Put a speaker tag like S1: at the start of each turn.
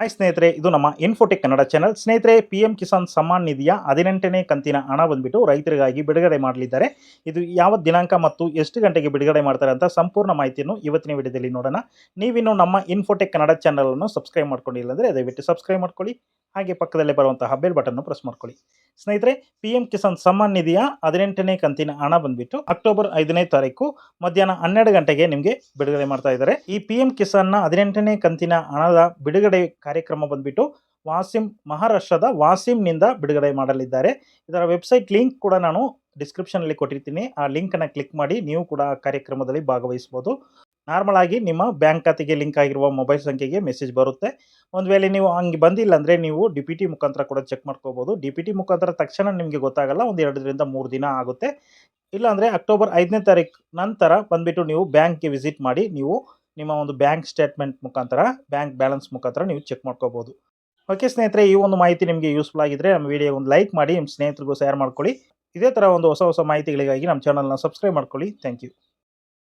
S1: Hi ಸ್ನೇಹಿತರೆ, ಇದು ನಮ್ಮ ಇನ್ಫೋಟೆಕ್ ಕನ್ನಡ ಚಾನಲ್ ಸ್ನೇಹಿತರೆ ಪಿ ಎಂ ಕಿಸಾನ್ ಸಮ್ಮಾನ್ ನಿಧಿಯ ಹದಿನೆಂಟನೇ ಕಂತಿನ ಹಣ ಬಂದ್ಬಿಟ್ಟು ರೈತರಿಗಾಗಿ ಬಿಡುಗಡೆ ಮಾಡಲಿದ್ದಾರೆ. ಇದು ಯಾವ ದಿನಾಂಕ ಮತ್ತು ಎಷ್ಟು ಗಂಟೆಗೆ ಬಿಡುಗಡೆ ಮಾಡ್ತಾರೆ ಅಂತ ಸಂಪೂರ್ಣ ಮಾಹಿತಿಯನ್ನು ಇವತ್ತಿನ ವಿಡಿಯೋದಲ್ಲಿ ನೋಡೋಣ. ನೀವಿನ್ನು ನಮ್ಮ ಇನ್ಫೋಟೆಕ್ ಕನ್ನಡ ಚಾನಲನ್ನು ಸಬ್ಸ್ಕ್ರೈಬ್ ಮಾಡ್ಕೊಂಡಿಲ್ಲ ಅಂದರೆ ದಯವಿಟ್ಟು ಸಬ್ಸ್ಕ್ರೈಬ್ ಮಾಡ್ಕೊಳ್ಳಿ. ಹಾಗೆ ಪಕ್ಕದಲ್ಲೇ ಬರುವಂತಹ ಬೆಲ್ ಬಟನ್ ಪ್ರೆಸ್ ಮಾಡ್ಕೊಳ್ಳಿ. ಸ್ನೇಹಿತರೆ ಪಿ ಎಂ ಕಿಸಾನ್ ಸಮ್ಮಾನ್ ನಿಧಿಯ ಹದಿನೆಂಟನೇ ಕಂತಿನ ಹಣ ಬಂದ್ಬಿಟ್ಟು ಅಕ್ಟೋಬರ್ ಐದನೇ ತಾರೀಕು ಮಧ್ಯಾಹ್ನ ಹನ್ನೆರಡು ಗಂಟೆಗೆ ನಿಮಗೆ ಬಿಡುಗಡೆ ಮಾಡ್ತಾ ಇದ್ದಾರೆ. ಈ ಪಿ ಎಂ ಕಿಸಾನ್ನ ಹದಿನೆಂಟನೇ ಕಂತಿನ ಹಣದ ಬಿಡುಗಡೆ ಕಾರ್ಯಕ್ರಮ ಬಂದ್ಬಿಟ್ಟು ವಾಸಿಂ, ಮಹಾರಾಷ್ಟ್ರದ ವಾಸಿಂನಿಂದ ಬಿಡುಗಡೆ ಮಾಡಲಿದ್ದಾರೆ. ಇದರ ವೆಬ್ಸೈಟ್ ಲಿಂಕ್ ಕೂಡ ನಾನು ಡಿಸ್ಕ್ರಿಪ್ಷನಲ್ಲಿ ಕೊಟ್ಟಿರ್ತೀನಿ. ಆ ಲಿಂಕನ್ನು ಕ್ಲಿಕ್ ಮಾಡಿ ನೀವು ಕೂಡ ಕಾರ್ಯಕ್ರಮದಲ್ಲಿ ಭಾಗವಹಿಸ್ಬೋದು. ನಾರ್ಮಲ್ ಆಗಿ ನಿಮ್ಮ ಬ್ಯಾಂಕ್ ಖಾತೆಗೆ ಲಿಂಕ್ ಆಗಿರುವ ಮೊಬೈಲ್ ಸಂಖ್ಯೆಗೆ ಮೆಸೇಜ್ ಬರುತ್ತೆ. ಒಂದು ವೇಳೆ ನೀವು ಹಂಗೆ ಬಂದಿಲ್ಲ ಅಂದರೆ ನೀವು ಡಿ ಪಿ ಟಿ ಮುಖಾಂತರ ಕೂಡ ಚೆಕ್ ಮಾಡ್ಕೋಬೋದು. ಡಿ ಪಿ ಟಿ ಮುಖಾಂತರ ತಕ್ಷಣ ನಿಮಗೆ ಗೊತ್ತಾಗಲ್ಲ, ಒಂದು ಎರಡರಿಂದ ಮೂರು ದಿನ ಆಗುತ್ತೆ. ಇಲ್ಲಾಂದರೆ ಅಕ್ಟೋಬರ್ ಐದನೇ ತಾರೀಕು ನಂತರ ಬಂದುಬಿಟ್ಟು ನೀವು ಬ್ಯಾಂಕ್ಗೆ ವಿಸಿಟ್ ಮಾಡಿ ನೀವು ನಿಮ್ಮ ಒಂದು ಬ್ಯಾಂಕ್ ಸ್ಟೇಟ್ಮೆಂಟ್ ಮುಖಾಂತರ ಬ್ಯಾಂಕ್ ಬ್ಯಾಲೆನ್ಸ್ ಮುಖಾಂತರ ನೀವು ಚೆಕ್ ಮಾಡ್ಕೋಬೋದು. ಓಕೆ ಸ್ನೇಹಿತರೆ, ಈ ಒಂದು ಮಾಹಿತಿ ನಿಮಗೆ ಯೂಸ್ಫುಲ್ ಆಗಿದ್ದರೆ ನಮ್ಮ ವಿಡಿಯೋ ಒಂದು ಲೈಕ್ ಮಾಡಿ, ನಿಮ್ಮ ಸ್ನೇಹಿತರಿಗೂ ಶೇರ್ ಮಾಡ್ಕೊಳ್ಳಿ. ಇದೇ ಥರ ಒಂದು ಹೊಸ ಹೊಸ ಮಾಹಿತಿಗಳಿಗಾಗಿ ನಮ್ಮ ಚಾನಲ್ನ ಸಬ್ಸ್ಕ್ರೈಬ್ ಮಾಡ್ಕೊಳ್ಳಿ. Thank you